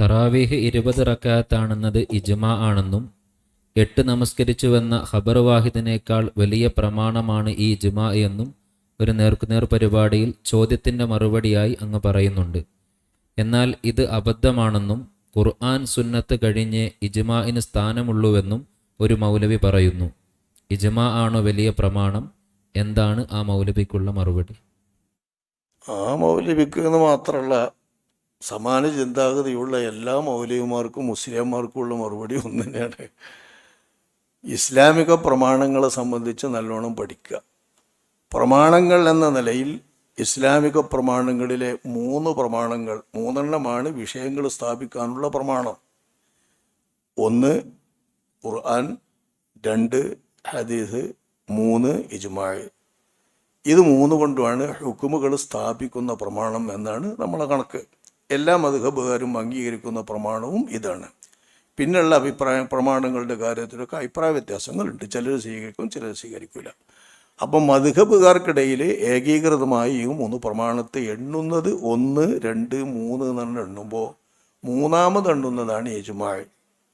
തറാവീഹ് ഇരുപത് റക്കാത്താണെന്നത് ഇജ്മാ ആണെന്നും എട്ട് നമസ്കരിച്ചുവെന്ന ഖബർ വാഹിദിനേക്കാൾ വലിയ പ്രമാണമാണ് ഈ ഇജ്മാ എന്നും ഒരു നേർക്കുനേർ പരിപാടിയിൽ ചോദ്യത്തിന്റെ മറുപടിയായി അങ്ങ് പറയുന്നുണ്ട്. എന്നാൽ ഇത് അബദ്ധമാണെന്നും ഖുർആൻ സുന്നത്ത് കഴിഞ്ഞ് ഇജ്മാഇന് സ്ഥാനമുള്ളൂവെന്നും ഒരു മൗലവി പറയുന്നു. ഇജ്മാ ആണോ വലിയ പ്രമാണം? എന്താണ് ആ മൗലവിക്കുള്ള മറുപടി? ആ മൗലവിക്ക് എന്ന് മാത്രമല്ല സമാന ചിന്താഗതിയുള്ള എല്ലാ മൗലവിമാർക്കും മുസ്ലിംമാർക്കുമുള്ള മറുപടി ഒന്ന് തന്നെയാണ് ഇസ്ലാമിക പ്രമാണങ്ങളെ സംബന്ധിച്ച് നല്ലോണം പഠിക്കുക. പ്രമാണങ്ങൾ എന്ന നിലയിൽ ഇസ്ലാമിക പ്രമാണങ്ങളിലെ മൂന്ന് പ്രമാണങ്ങൾ മൂന്നെണ്ണമാണ് വിഷയങ്ങൾ സ്ഥാപിക്കാനുള്ള പ്രമാണം. ഒന്ന് ഖുർആൻ രണ്ട് ഹദീസ് മൂന്ന് ഇജ്മാഴ് ഇത് മൂന്ന് കൊണ്ടുമാണ് ഹുക്കുമുകൾ സ്ഥാപിക്കുന്ന പ്രമാണം എന്നാണ് നമ്മളെ കണക്ക്. എല്ലാ മതഹബുകാരും അംഗീകരിക്കുന്ന പ്രമാണവും ഇതാണ്. പിന്നുള്ള അഭിപ്രായ പ്രമാണങ്ങളുടെ കാര്യത്തിലൊക്കെ അഭിപ്രായ വ്യത്യാസങ്ങളുണ്ട്. ചിലർ സ്വീകരിക്കും ചിലർ സ്വീകരിക്കില്ല അപ്പം മധുഹബുകാർക്കിടയിൽ ഏകീകൃതമായി ഈ മൂന്ന് പ്രമാണത്തെ എണ്ണുന്നത് ഒന്ന് രണ്ട് മൂന്ന് എന്ന് എണ്ണുമ്പോൾ മൂന്നാമത് എണ്ണുന്നതാണ് യജുമാഴ്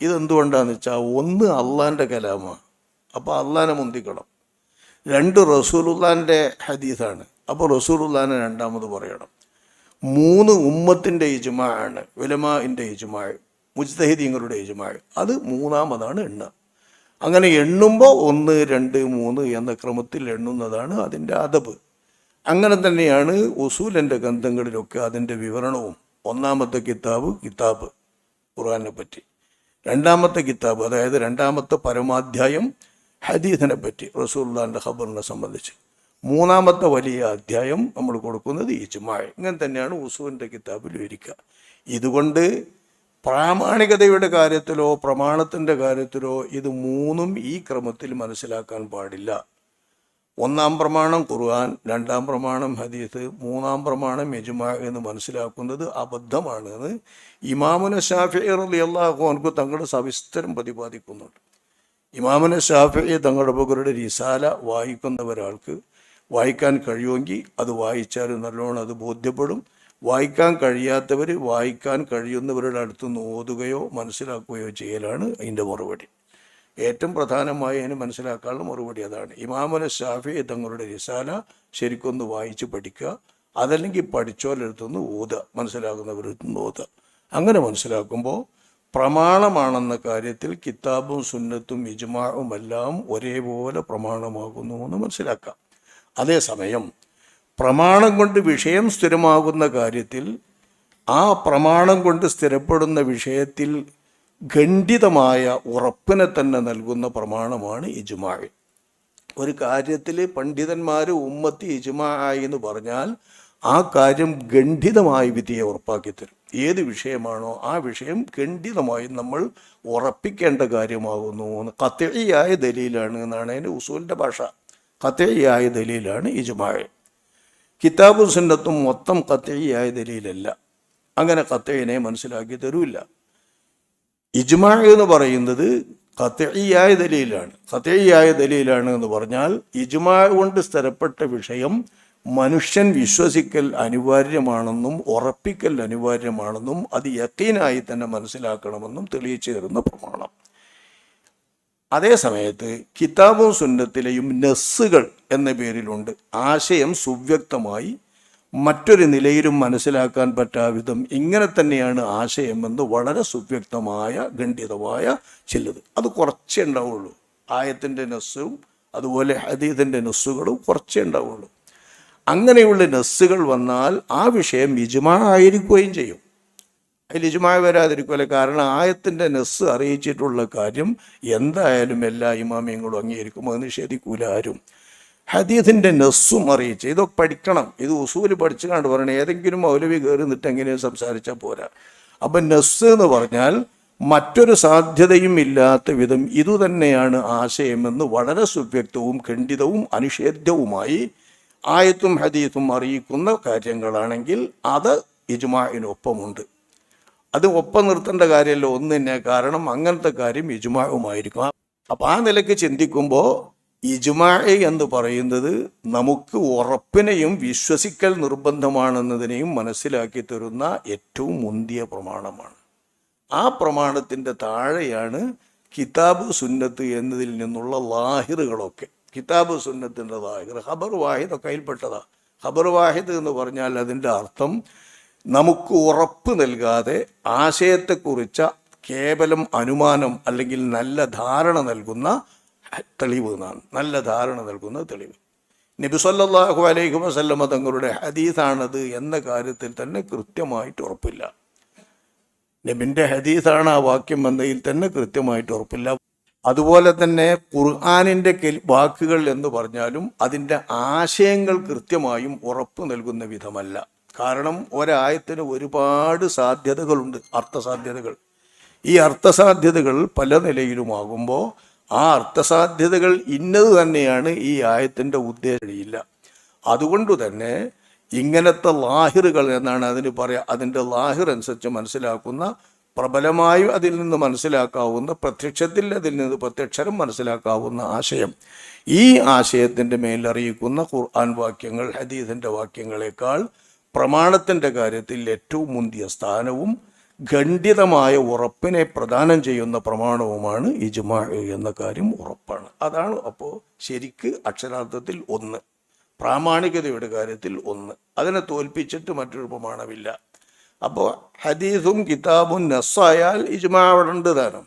ഇതെന്തുകൊണ്ടാന്ന് വെച്ചാൽ ഒന്ന് അള്ളാന്റെ കലാമാണ് അപ്പോൾ അള്ളാനെ മുന്തിക്കണം. രണ്ട് റസൂലുല്ലാന്റെ ഹദീസാണ്. അപ്പോൾ റസൂലുള്ളാനെ രണ്ടാമത് പറയണം. മൂന്ന് ഉമ്മത്തിന്റെ യജുമാണ് ഉലമാന്റെ ഇജുമാ മുജ്തഹിദീങ്ങളുടെ യജുമാൾ അത് മൂന്നാമതാണ് എണ്ണ. അങ്ങനെ എണ്ണുമ്പോൾ ഒന്ന് രണ്ട് മൂന്ന് എന്ന ക്രമത്തിൽ എണ്ണുന്നതാണ് അതിന്റെ അതബ് അങ്ങനെ തന്നെയാണ് ഉസൂലിന്റെ ഗ്രന്ഥങ്ങളിലൊക്കെ അതിന്റെ വിവരണവും. ഒന്നാമത്തെ കിതാബ് കിതാബ് ഖുർആാനെ പറ്റി. രണ്ടാമത്തെ കിതാബ് അതായത് രണ്ടാമത്തെ പരമാധ്യായം ഹദീസിനെ പറ്റി റസൂല്ലാന്റെ ഖബറിനെ സംബന്ധിച്ച്. മൂന്നാമത്തെ വലിയ അധ്യായം നമ്മൾ കൊടുക്കുന്നത് ഈ ചുമ്മാഴ ഇങ്ങനെ തന്നെയാണ് ഉസുവിന്റെ കിതാബിൽ ഇരിക്കുക ഇതുകൊണ്ട് പ്രാമാണികതയുടെ കാര്യത്തിലോ പ്രമാണത്തിന്റെ കാര്യത്തിലോ ഇത് മൂന്നും ഈ ക്രമത്തിൽ മനസ്സിലാക്കാൻ പാടില്ല. ഒന്നാം പ്രമാണം ഖുർആൻ രണ്ടാം പ്രമാണം ഹദീസ് മൂന്നാം പ്രമാണം യജുമാ എന്ന് മനസ്സിലാക്കുന്നത് അബദ്ധമാണ് എന്ന് ഇമാമുന ഷാഫി റലി അള്ളാഹുനക്ക് തങ്ങളുടെ സവിസ്തരം പ്രതിപാദിക്കുന്നുണ്ട്. ഇമാമുന ഷാഫി തങ്ങളുടെ ബുക്കറുടെ റിസാല വായിക്കുന്ന ഒരാൾക്ക് വായിക്കാൻ കഴിയുമെങ്കിൽ അത് വായിച്ചാൽ നല്ലോണം അത് ബോധ്യപ്പെടും. വായിക്കാൻ കഴിയാത്തവർ വായിക്കാൻ കഴിയുന്നവരുടെ അടുത്തുനിന്ന് ഓതുകയോ മനസ്സിലാക്കുകയോ ചെയ്യലാണ് അതിന്റെ മറുപടി. ഏറ്റവും പ്രധാനമായി അതിന് മനസ്സിലാക്കാനുള്ള മറുപടി അതാണ്. ഇമാമല ഷാഫി തങ്ങളുടെ റിസാല ശരിക്കൊന്ന് വായിച്ച് പഠിക്കുക. അതല്ലെങ്കിൽ പഠിച്ചോലടുത്തൊന്ന് ഓതുക. മനസ്സിലാകുന്നവരെടുത്തുനിന്ന് ഓതുക. അങ്ങനെ മനസ്സിലാക്കുമ്പോൾ പ്രമാണമാണെന്ന കാര്യത്തിൽ കിതാബും സുന്നത്തും ഇജ്മാവും എല്ലാം ഒരേപോലെ പ്രമാണമാകുന്നു എന്ന് മനസ്സിലാക്കാം. അതേസമയം പ്രമാണം കൊണ്ട് വിഷയം സ്ഥിരമാകുന്ന കാര്യത്തിൽ ആ പ്രമാണം കൊണ്ട് സ്ഥിരപ്പെടുന്ന വിഷയത്തിൽ ഖണ്ഡിതമായ ഉറപ്പിനെ തന്നെ നൽകുന്ന പ്രമാണമാണ് ഇജുമാഴ് ഒരു കാര്യത്തിൽ പണ്ഡിതന്മാർ ഉമ്മത്തി ഇജുമായി എന്ന് പറഞ്ഞാൽ ആ കാര്യം ഖണ്ഡിതമായ വിധിയെ ഉറപ്പാക്കി തരും. ഏത് വിഷയമാണോ ആ വിഷയം ഖണ്ഡിതമായി നമ്മൾ ഉറപ്പിക്കേണ്ട കാര്യമാകുന്നു കത്തിഴിയായ ദലീലാണ് എന്നാണ് അതിന്റെ ഉസൂലിന്റെ ഭാഷ. കത്തഴിയായ ദലീലാണ് ഇജുമാഴ് കിതാബു സുന്നത്തും മൊത്തം കത്തേയായ ദലീലല്ല. അങ്ങനെ കത്തേനെ മനസ്സിലാക്കി തരൂല്ല. ഇജ്മാ എന്ന് പറയുന്നത് കത്തേയായ ദലീലാണ്. കത്തേയായ ദലീലാണ് എന്ന് പറഞ്ഞാൽ ഇജ്മാ കൊണ്ട് സ്ഥിരപ്പെട്ട വിഷയം മനുഷ്യൻ വിശ്വസിക്കൽ അനിവാര്യമാണെന്നും ഉറപ്പിക്കൽ അനിവാര്യമാണെന്നും അത് യക്കീനായി തന്നെ മനസ്സിലാക്കണമെന്നും തെളിയിച്ചു തരുന്ന പ്രമാണം. അതേ സമയത്ത് കിതാബും സുന്നത്തിലെയും നെസ്സുകൾ എന്ന പേരിലുണ്ട്. ആശയം സുവ്യക്തമായി മറ്റൊരു നിലയിലും മനസ്സിലാക്കാൻ പറ്റാവിധം ഇങ്ങനെ തന്നെയാണ് ആശയമെന്ന് വളരെ സുവ്യക്തമായ ഖണ്ഡിതമായ ചിലത്. അത് കുറച്ചേ ഉണ്ടാവുള്ളൂ. ആയത്തിന്റെ നെസ്സും അതുപോലെ ഹദീദിന്റെ നെസ്സുകളും കുറച്ചേ ഉണ്ടാവുള്ളൂ. അങ്ങനെയുള്ള നെസ്സുകൾ വന്നാൽ ആ വിഷയം ഇജുമാ ആയിരിക്കുകയും ചെയ്യും. അതിൽ ഇജുമായ വരാതിരിക്കുമല്ല കാരണം ആയത്തിന്റെ നെസ് അറിയിച്ചിട്ടുള്ള കാര്യം എന്തായാലും എല്ലാ ഇമാമിയങ്ങളും അംഗീകരിക്കും അത് നിഷേധിക്കൂല ആരും. ഹദീദിന്റെ നെസ്സും അറിയിച്ച് ഇതൊക്കെ പഠിക്കണം. ഇത് ഉസൂൽ പഠിച്ചു കണ്ട് പറയണം. ഏതെങ്കിലും മൗലവി കയറി നിന്നിട്ട് എങ്ങനെയും സംസാരിച്ചാൽ പോരാ. അപ്പം നെസ് എന്ന് പറഞ്ഞാൽ മറ്റൊരു സാധ്യതയും ഇല്ലാത്ത വിധം ഇതുതന്നെയാണ് ആശയമെന്ന് വളരെ സുവ്യക്തവും ഖണ്ഡിതവും അനിഷേധ്യവുമായി ആയത്തും ഹദീത്തും അറിയിക്കുന്ന കാര്യങ്ങളാണെങ്കിൽ അത് ഇജ്മാഇനൊപ്പമുണ്ട്. അത് ഒപ്പം നിർത്തേണ്ട കാര്യമല്ല. ഒന്ന് തന്നെ കാരണം അങ്ങനത്തെ കാര്യം ഇജുമാവുമായിരിക്കും അപ്പം ആ നിലയ്ക്ക് ചിന്തിക്കുമ്പോൾ ഇജുമാ എന്ന് പറയുന്നത് നമുക്ക് ഉറപ്പിനെയും വിശ്വസിക്കൽ നിർബന്ധമാണെന്നതിനെയും മനസ്സിലാക്കി തരുന്ന ഏറ്റവും മുന്തിയ പ്രമാണമാണ്. ആ പ്രമാണത്തിന്റെ താഴെയാണ് കിതാബ് സുന്നത്ത് എന്നതിൽ നിന്നുള്ള ലാഹിറുകളൊക്കെ. കിതാബ് സുന്നത്തിന്റെ ലാഹിർ ഹബർ വാഹിദ് ഒക്കെ അതിൽപ്പെട്ടതാണ് ഹബർ വാഹിദ് എന്ന് പറഞ്ഞാൽ അതിന്റെ അർത്ഥം നമുക്ക് ഉറപ്പ് നൽകാതെ ആശയത്തെക്കുറിച്ച കേവലം അനുമാനം അല്ലെങ്കിൽ നല്ല ധാരണ നൽകുന്ന തെളിവ് എന്നാണ്. നല്ല ധാരണ നൽകുന്ന തെളിവ്. നബി സല്ലല്ലാഹു അലൈഹി വസല്ലമ തങ്ങളുടെ ഹദീസാണത് എന്ന കാര്യത്തിൽ തന്നെ കൃത്യമായിട്ട് ഉറപ്പില്ല. നബിന്റെ ഹദീസാണ് ആ വാക്യം എന്നതിൽ തന്നെ കൃത്യമായിട്ട് ഉറപ്പില്ല. അതുപോലെ തന്നെ ഖുർആാനിന്റെ വാക്കുകൾ എന്ന് പറഞ്ഞാലും അതിന്റെ ആശയങ്ങൾ കൃത്യമായും ഉറപ്പ് നൽകുന്ന വിധമല്ല. കാരണം ഒരായത്തിന് ഒരുപാട് സാധ്യതകളുണ്ട് അർത്ഥസാധ്യതകൾ. ഈ അർത്ഥസാധ്യതകൾ പല നിലയിലുമാകുമ്പോൾ ആ അർത്ഥസാധ്യതകൾ ഇന്നത് തന്നെയാണ് ഈ ആയത്തിന്റെ ഉദ്ദേശമില്ല അതുകൊണ്ട് തന്നെ ഇങ്ങനത്തെ ലാഹിറുകൾ എന്നാണ് അതിന് പറയുക അതിന്റെ ലാഹിർ അനുസരിച്ച് മനസ്സിലാക്കുന്ന പ്രബലമായും അതിൽ നിന്ന് മനസ്സിലാക്കാവുന്ന പ്രത്യക്ഷത്തിൽ അതിൽ നിന്ന് പ്രത്യക്ഷരം മനസ്സിലാക്കാവുന്ന ആശയം. ഈ ആശയത്തിന്റെ മേലറിയിക്കുന്ന ഖുർആൻ വാക്യങ്ങൾ ഹദീദിന്റെ വാക്യങ്ങളെക്കാൾ പ്രമാണത്തിന്റെ കാര്യത്തിൽ ഏറ്റവും മുന്തിയ സ്ഥാനവും ഖണ്ഡിതമായ ഉറപ്പിനെ പ്രദാനം ചെയ്യുന്ന പ്രമാണവുമാണ് ഇജ്മാ എന്ന കാര്യം ഉറപ്പാണ്. അതാണ് അപ്പോൾ ശരിക്ക് അക്ഷരാർത്ഥത്തിൽ ഒന്ന്. പ്രാമാണികതയുടെ കാര്യത്തിൽ ഒന്ന്. അതിനെ തോൽപ്പിച്ചിട്ട് മറ്റൊരു പ്രമാണമില്ല. അപ്പോൾ ഹദീസും കിതാബും നസ്സായാൽ ഇജ്മാ അവിടെ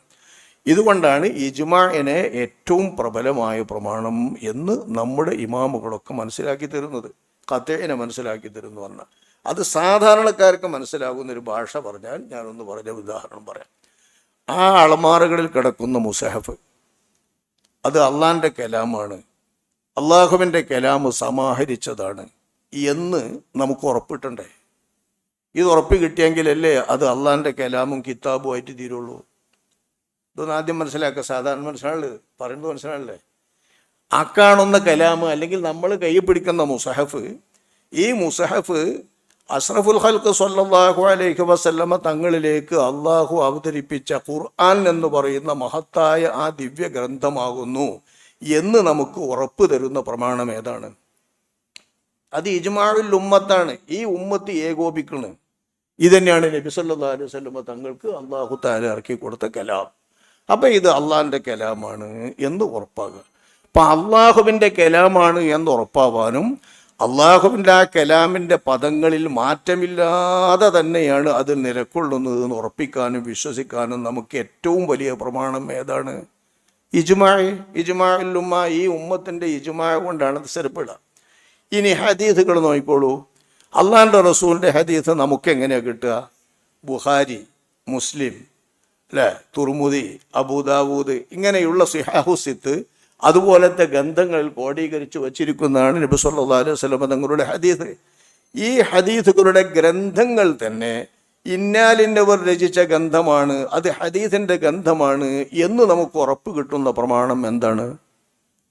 ഇതുകൊണ്ടാണ് ഇജ്മാഇനെ ഏറ്റവും പ്രബലമായ പ്രമാണം എന്ന് നമ്മുടെ ഇമാമുകളൊക്കെ മനസ്സിലാക്കി തരുന്നത്. കത്തേനെ മനസ്സിലാക്കി തരുന്നു പറഞ്ഞാൽ. അത് സാധാരണക്കാർക്ക് മനസ്സിലാകുന്ന ഒരു ഭാഷ പറഞ്ഞാൽ ഞാനൊന്ന് പറഞ്ഞ ഉദാഹരണം പറയാം. ആ അളമാറുകളിൽ കിടക്കുന്ന മുസഹഫ് അത് അള്ളാന്റെ കലാമാണ്. അള്ളാഹുവിന്റെ കലാമ് സമാഹരിച്ചതാണ് എന്ന് നമുക്ക് ഉറപ്പിട്ടണ്ടേ? ഇത് ഉറപ്പ് കിട്ടിയെങ്കിലല്ലേ അത് അള്ളാന്റെ കലാമും കിതാബും ആയിട്ട് തീരുള്ളൂ. ഇതൊന്ന് ആദ്യം മനസ്സിലാക്കുക. സാധാരണ മനസ്സിലാൾ പറയുന്നത് മനസ്സിലാണല്ലേ? ആ കാണുന്ന കലാമ് അല്ലെങ്കിൽ നമ്മൾ കൈ പിടിക്കുന്ന മുസഹഫ് ഈ മുസഹഫ് അഷ്റഫുൽ ഹൽക്ക് സല്ലാഹു അലൈഹി വസല്ലമ തങ്ങളിലേക്ക് അള്ളാഹു അവതരിപ്പിച്ച ഖുർആൻ എന്ന് പറയുന്ന മഹത്തായ ആ ദിവ്യ ഗ്രന്ഥമാകുന്നു എന്ന് നമുക്ക് ഉറപ്പ് തരുന്ന പ്രമാണം ഏതാണ്? അത് ഇജ്മാവിൽ ഉമ്മത്താണ്. ഈ ഉമ്മത്ത് ഏകോപിക്കണ്. ഇതന്നെയാണ് നബി സല്ലല്ലാഹു അലൈഹി വസല്ലമ തങ്ങൾക്ക് അള്ളാഹു താല ഇറക്കി കൊടുത്ത കലാം. അപ്പം ഇത് അള്ളാഹിന്റെ കലാമാണ് എന്ന് ഉറപ്പാകുക അപ്പൊ അള്ളാഹുവിന്റെ കലാമാണ് എന്ന് ഉറപ്പാവാനും അള്ളാഹുവിന്റെ ആ കലാമിന്റെ പദങ്ങളിൽ മാറ്റമില്ലാതെ തന്നെയാണ് അത് നിലക്കൊള്ളുന്നത് എന്ന് ഉറപ്പിക്കാനും വിശ്വസിക്കാനും നമുക്ക് ഏറ്റവും വലിയ പ്രമാണം ഏതാണ്? ഇജുമായ ഇജുമാലുമ്മ ഈ ഉമ്മത്തിന്റെ ഇജുമായ കൊണ്ടാണ് സെരപ്പിട ഇനി ഹദീസുകൾ നോക്കിക്കോളൂ. അള്ളാഹിന്റെ റസൂലിന്റെ ഹദീസ് നമുക്ക് എങ്ങനെയാണ് കിട്ടുക? ബുഹാരി മുസ്ലിം അല്ലേ? തുർമുദി അബൂദാവൂദ് ഇങ്ങനെയുള്ള സിഹാഹുസിത്ത് അതുപോലത്തെ ഗന്ധങ്ങൾ കോടീകരിച്ച് വച്ചിരിക്കുന്നതാണ് നബി സല്ലല്ലാഹു അലൈഹി സ്വലമ തങ്ങളുടെ ഹദീസ്. ഈ ഹദീസുകളുടെ ഗ്രന്ഥങ്ങൾ തന്നെ ഇന്നാലിന്റെവർ രചിച്ച ഗന്ധമാണ് അത് ഹദീസിന്റെ ഗന്ധമാണ് എന്ന് നമുക്ക് ഉറപ്പ് കിട്ടുന്ന പ്രമാണം എന്താണ്?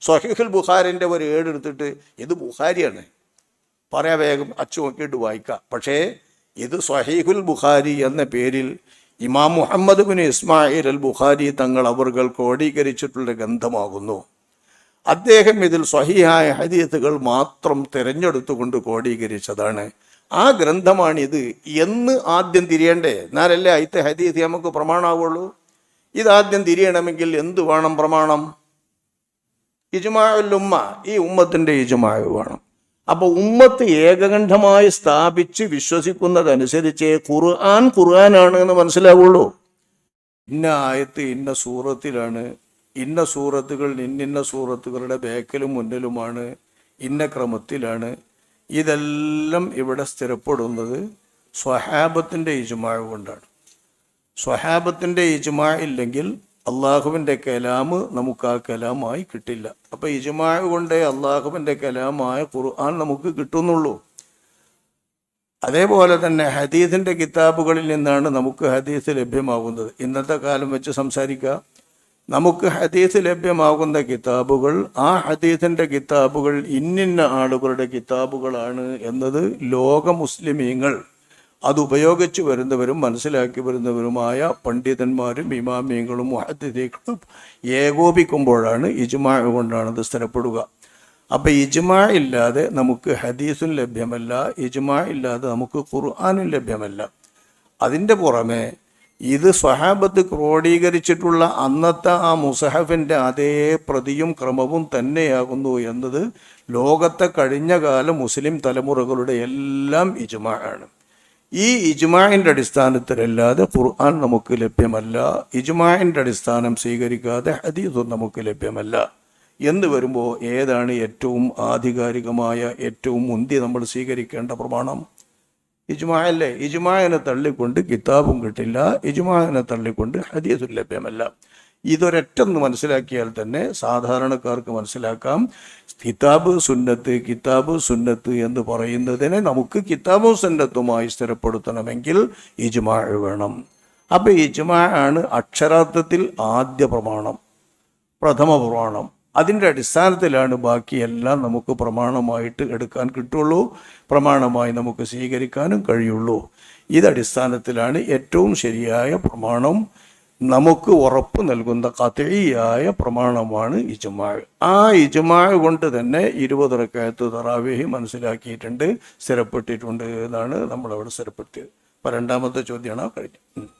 സഹീഹുൽ ബുഖാരിന്റെ ഒരു ഏടെടുത്തിട്ട് ഇത് ബുഖാരിയാണ്. പറയാ വേഗം അച്ചു നോക്കിയിട്ട് വായിക്കാം. പക്ഷേ ഇത് സഹീഹുൽ ബുഖാരി എന്ന പേരിൽ ഇമാം Muhammad bin Ismail al Bukhari തങ്ങൾ അവർകൾ ക്രോഡീകരിച്ചിട്ടുള്ള ഗന്ധമാകുന്നു അദ്ദേഹം ഇതിൽ സ്വഹിയായ ഹരിയത്തുകൾ മാത്രം തിരഞ്ഞെടുത്തുകൊണ്ട് കോടീകരിച്ചതാണ് ആ ഗ്രന്ഥമാണിത്. എന്ന് ആദ്യം തിരിയണ്ടേ? എന്നാലല്ലേ അയിത്തെ ഹദീസ് നമുക്ക് പ്രമാണമാവുള്ളൂ. ഇതാദ്യം തിരിയണമെങ്കിൽ എന്തു വേണം പ്രമാണം? ഇജുമാഉൽ ഉമ്മ. ഈ ഉമ്മത്തിന്റെ ഇജുമാവ് വേണം. അപ്പോൾ ഉമ്മത്ത് ഏകകണ്ഠമായി സ്ഥാപിച്ച് വിശ്വസിക്കുന്നതനുസരിച്ച് ഖുർആൻ ഖുർആനാണ് എന്ന് മനസ്സിലാവുള്ളൂ. ഇന്ന ആയത്ത് ഇന്ന സൂറത്തിലാണ്. ഇന്ന സൂറത്തുകൾ ഇന്നിന്ന സൂറത്തുകളുടെ ബേക്കലും മുന്നിലുമാണ് ഇന്ന ക്രമത്തിലാണ്. ഇതെല്ലാം ഇവിടെ സ്ഥിരപ്പെടുന്നത് സ്വഹാബത്തിന്റെ ഇജുമാ കൊണ്ടാണ്. സ്വഹാബത്തിന്റെ ഇജുമാ ഇല്ലെങ്കിൽ അള്ളാഹുവിന്റെ കലാമ് നമുക്ക് ആ കലാമായി കിട്ടില്ല. അപ്പോൾ ഇജുമാ കൊണ്ടേ അള്ളാഹുവിന്റെ കലാമായ ഖുർആൻ നമുക്ക് കിട്ടുന്നുള്ളൂ. അതേപോലെ തന്നെ ഹദീസിന്റെ കിതാബുകളിൽ നിന്നാണ് നമുക്ക് ഹദീസ് ലഭ്യമാകുന്നത്. ഇന്നത്തെ കാലം വെച്ച് സംസാരിക്കുക നമുക്ക് ഹദീസ് ലഭ്യമാകുന്ന കിതാബുകൾ ആ ഹദീസിന്റെ കിതാബുകൾ ഇന്നിന്ന ആളുകളുടെ കിതാബുകളാണ് എന്നത് ലോക മുസ്ലിമീങ്ങൾ അത് ഉപയോഗിച്ച് വരുന്നവരും മനസ്സിലാക്കി വരുന്നവരുമായ പണ്ഡിതന്മാരും ഇമാമിയങ്ങളും മുഹദ്ദീകളും ഏകോപിക്കുമ്പോഴാണ് ഇജ്മാ കൊണ്ടാണ് ഇത് സ്ഥിരപ്പെടുക. അപ്പം ഇജ്മാ ഇല്ലാതെ നമുക്ക് ഹദീസും ലഭ്യമല്ല ഇജ്മാ ഇല്ലാതെ നമുക്ക് ഖുർആാനും ലഭ്യമല്ല. അതിന്റെ പുറമെ ഇത് സ്വഹാബത്ത് ക്രോഡീകരിച്ചിട്ടുള്ള അന്നത്തെ ആ മുസഹഫിന്റെ അതേ പ്രതിയും ക്രമവും തന്നെയാകുന്നു എന്നത് ലോകത്തെ കഴിഞ്ഞ കാല മുസ്ലിം തലമുറകളുടെ എല്ലാം ഇജ്മാണ് ഈ ഇജ്മാഇന്റെ അടിസ്ഥാനത്തിലല്ലാതെ ഖുർആൻ നമുക്ക് ലഭ്യമല്ല ഇജ്മാഇന്റെ അടിസ്ഥാനം സ്വീകരിക്കാതെ ഹദീസും നമുക്ക് ലഭ്യമല്ല. എന്ന് വരുമ്പോൾ ഏതാണ് ഏറ്റവും ആധികാരികമായ ഏറ്റവും മുന്തി നമ്മൾ സ്വീകരിക്കേണ്ട പ്രമാണം? ഇജ്മാഅല്ലേ? ഇജ്മാനെ തള്ളിക്കൊണ്ട് കിതാബും കിട്ടില്ല. ഇജ്മാനെ തള്ളിക്കൊണ്ട് ഹദീസും ലഭ്യമല്ല. ഇതൊരറ്റെന്ന് മനസ്സിലാക്കിയാൽ തന്നെ സാധാരണക്കാർക്ക് മനസ്സിലാക്കാം. കിതാബ് സുന്നത്ത് കിതാബ് സുന്നത്ത് എന്ന് പറയുന്നതിനെ നമുക്ക് കിതാബും സുന്നത്തുമായി സ്ഥിരപ്പെടുത്തണമെങ്കിൽ ഇജ്മാ വേണം. അപ്പോൾ ഇജ്മാ ആണ് അക്ഷരാർത്ഥത്തിൽ ആദ്യ പ്രമാണം പ്രഥമ പ്രമാണം. അതിന്റെ അടിസ്ഥാനത്തിലാണ് ബാക്കിയെല്ലാം നമുക്ക് പ്രമാണമായിട്ട് എടുക്കാൻ കിട്ടുള്ളൂ പ്രമാണമായി നമുക്ക് സ്വീകരിക്കാനും കഴിയുള്ളൂ. ഇതടിസ്ഥാനത്തിലാണ് ഏറ്റവും ശരിയായ പ്രമാണം നമുക്ക് ഉറപ്പ് നൽകുന്ന കഥയായ പ്രമാണമാണ് ഇജുമാ. ആ ഇജുമാ കൊണ്ട് തന്നെ ഇരുപത് റക്കായത്ത് തറാവേഹി മനസ്സിലാക്കിയിട്ടുണ്ട് സ്ഥിരപ്പെട്ടിട്ടുണ്ട് എന്നാണ് നമ്മളവിടെ സ്ഥിരപ്പെടുത്തിയത്. അപ്പം രണ്ടാമത്തെ ചോദ്യമാണ് കഴിഞ്ഞത്.